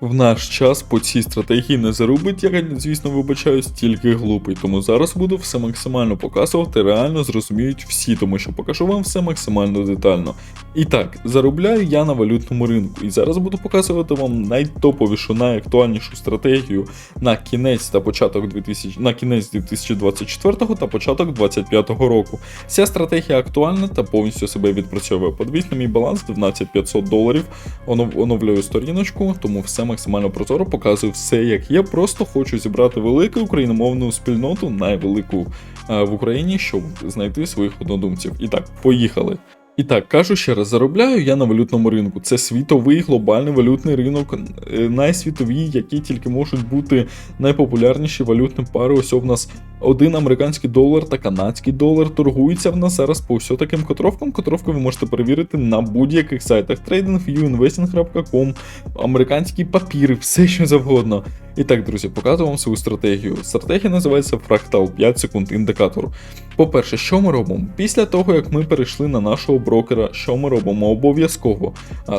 В наш час по цій стратегії не зарубить, я, звісно, вибачаюсь, тільки глупий, тому зараз буду все максимально показувати, реально зрозуміють всі, тому що покажу вам все максимально детально. І так, заробляю я на валютному ринку, і зараз буду показувати вам найтоповішу, найактуальнішу стратегію на кінець та початок 2000, на кінець 2024 та початок 2025 року. Ця стратегія актуальна та повністю себе відпрацьовує. Подивіться на мій баланс 12500 доларів. Онов- оновлюю сторіночку, тому все максимально прозоро показую все, як є. Просто хочу зібрати велику україномовну спільноту, найвелику е, в Україні, щоб знайти своїх однодумців. І так, поїхали. І так, кажу ще раз, заробляю я на валютному ринку. Це світовий глобальний валютний ринок, е, найсвітовій, які тільки можуть бути найпопулярніші валютні пари. Ось у нас один американський долар та канадський долар торгуються в нас зараз по всьо таким котровкам. Котровки ви можете перевірити на будь-яких сайтах TradingView, Investing.com, американські папіри, все що завгодно. І так, друзі, показую вам свою стратегію. Стратегія називається Фрактал 5 секунд індикатор. По-перше, що ми робимо? Після того, як ми перейшли на нашого брокера, що ми робимо? Обов'язково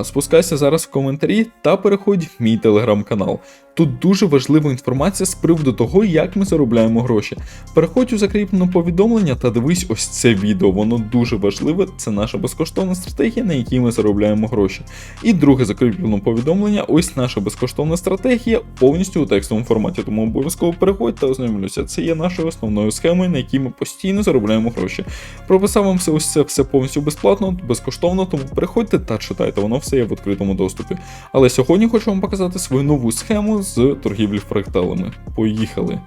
спускайся зараз в коментарі та переходь в мій телеграм-канал. Тут дуже важлива інформація з приводу того, як ми заробляємо гроші. Переходь у закріплене повідомлення та дивись ось це відео. Воно дуже важливе. Це наша безкоштовна стратегія, на якій ми заробляємо гроші. І друге закріплене повідомлення ось наша безкоштовна стратегія повністю у текстовому форматі. Тому обов'язково переходь та ознайомлюся. Це є нашою основною схемою, на якій ми постійно заробляємо гроші. Прописав вам все ось це все повністю безплатно, безкоштовно, тому переходьте та читайте, воно все є в відкритому доступі. Але сьогодні хочу вам показати свою нову схему з торгівлі фракталами. Поїхали!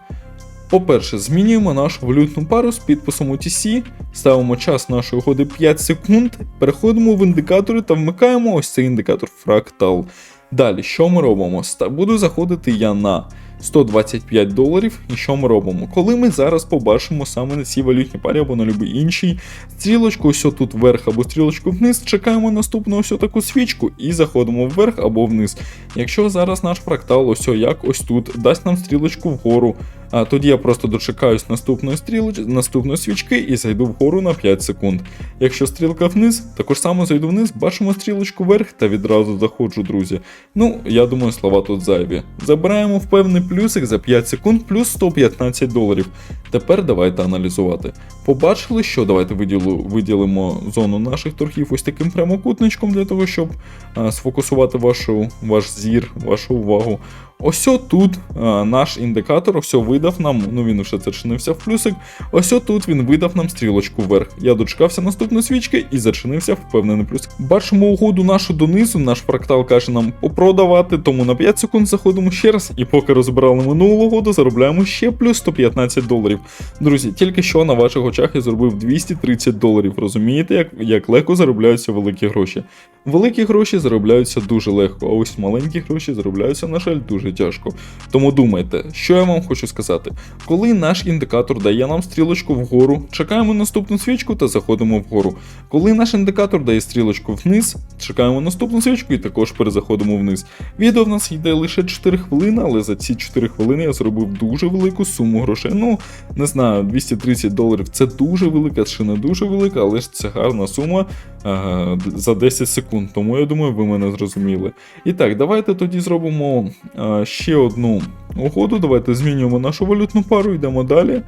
По-перше, змінюємо нашу валютну пару з підписом OTC, ставимо час нашої угоди 5 секунд, переходимо в індикатори та вмикаємо ось цей індикатор фрактал. Далі, що ми робимо? Буду заходити я на 125 доларів. І що ми робимо? Коли ми зараз побачимо саме на цій валютній парі або на будь-який іншій, стрілочку ось тут вверх або стрілочку вниз, чекаємо наступну ось таку свічку і заходимо вверх або вниз. Якщо зараз наш фрактал ось як ось тут дасть нам стрілочку вгору, а тоді я просто дочекаюсь наступної стрілоч... наступної свічки і зайду вгору на 5 секунд. Якщо стрілка вниз, також само зайду вниз, бачимо стрілочку вверх та відразу заходжу, друзі. Ну, я думаю, слова тут зайві. Забираємо в певний плюсик за 5 секунд плюс 115 доларів. Тепер давайте аналізувати. Побачили, що давайте виділу, виділимо зону наших торгів ось таким прямокутничком для того, щоб а, сфокусувати вашу, ваш зір, вашу увагу. Ось тут а, наш індикатор все видав нам, ну він вже зачинився в плюсик. Ось тут він видав нам стрілочку вверх. Я дочекався наступної свічки і зачинився впевнений плюс. Бачимо угоду нашу донизу, наш фрактал каже нам попродавати, тому на 5 секунд заходимо ще раз, і поки розбирали минулу угоду, заробляємо ще плюс 115 доларів. Друзі, тільки що на ваших очах я зробив 230 доларів. Розумієте, як, як легко заробляються великі гроші. Великі гроші заробляються дуже легко, а ось маленькі гроші заробляються, на жаль, дуже тяжко. Тому думайте, що я вам хочу сказати. Коли наш індикатор дає нам стрілочку вгору, чекаємо наступну свічку та заходимо вгору. Коли наш індикатор дає стрілочку вниз, чекаємо наступну свічку і також перезаходимо вниз. Відео в нас йде лише 4 хвилини, але за ці 4 хвилини я зробив дуже велику суму грошей. Ну, не знаю, 230 доларів це дуже велика, чи не дуже велика, але ж це гарна сума е, за 10 секунд. Тому я думаю, ви мене зрозуміли. І так, давайте тоді зробимо е, ще одну угоду. Давайте змінюємо нашу валютну пару, йдемо далі.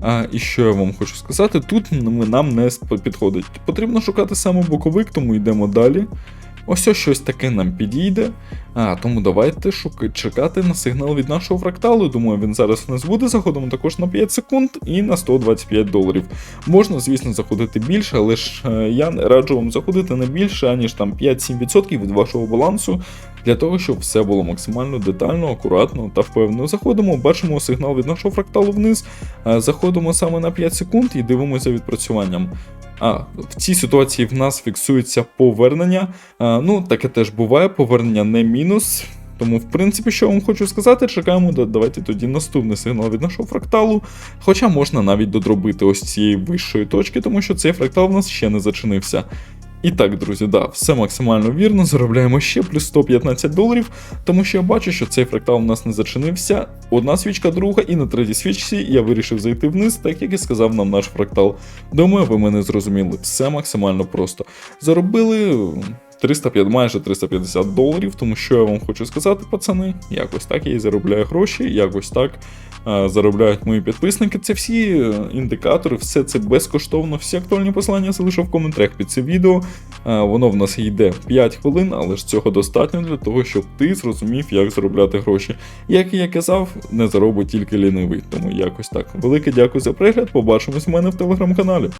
А, і що я вам хочу сказати, тут нам не підходить. Потрібно шукати саме боковик, тому йдемо далі. Ось ось щось таке нам підійде. А, тому давайте шуки, чекати на сигнал від нашого фракталу. Думаю, він зараз у нас буде. Заходимо також на 5 секунд і на 125 доларів. Можна, звісно, заходити більше, але ж е, я раджу вам заходити не більше, аніж там 5-7% від вашого балансу. Для того, щоб все було максимально детально, акуратно та впевнено. Заходимо, бачимо сигнал від нашого фракталу вниз, е, заходимо саме на 5 секунд і дивимося відпрацюванням. В цій ситуації в нас фіксується повернення. Ну, таке теж буває, повернення не мінус. Тому, в принципі, що вам хочу сказати, чекаємо, давайте тоді наступний сигнал від нашого фракталу. Хоча можна навіть додробити ось цієї вищої точки, тому що цей фрактал в нас ще не зачинився. І так, друзі, да, все максимально вірно. Заробляємо ще плюс 115 доларів, тому що я бачу, що цей фрактал у нас не зачинився. Одна свічка, друга, і на третій свічці я вирішив зайти вниз, так як і сказав нам наш фрактал. Думаю, ви мене зрозуміли. Все максимально просто. Заробили 305, майже 350 доларів. Тому що я вам хочу сказати, пацани, якось так я і заробляю гроші, якось так заробляють мої підписники. Це всі е, індикатори, все це безкоштовно. Всі актуальні посилання залишу в коментарях під цим відео. Е, Воно в нас йде 5 хвилин, але ж цього достатньо для того, щоб ти зрозумів, як заробляти гроші. Як я казав, не заробить тільки лінивий. Тому якось так. Велике дякую за перегляд. Побачимось в мене в телеграм-каналі.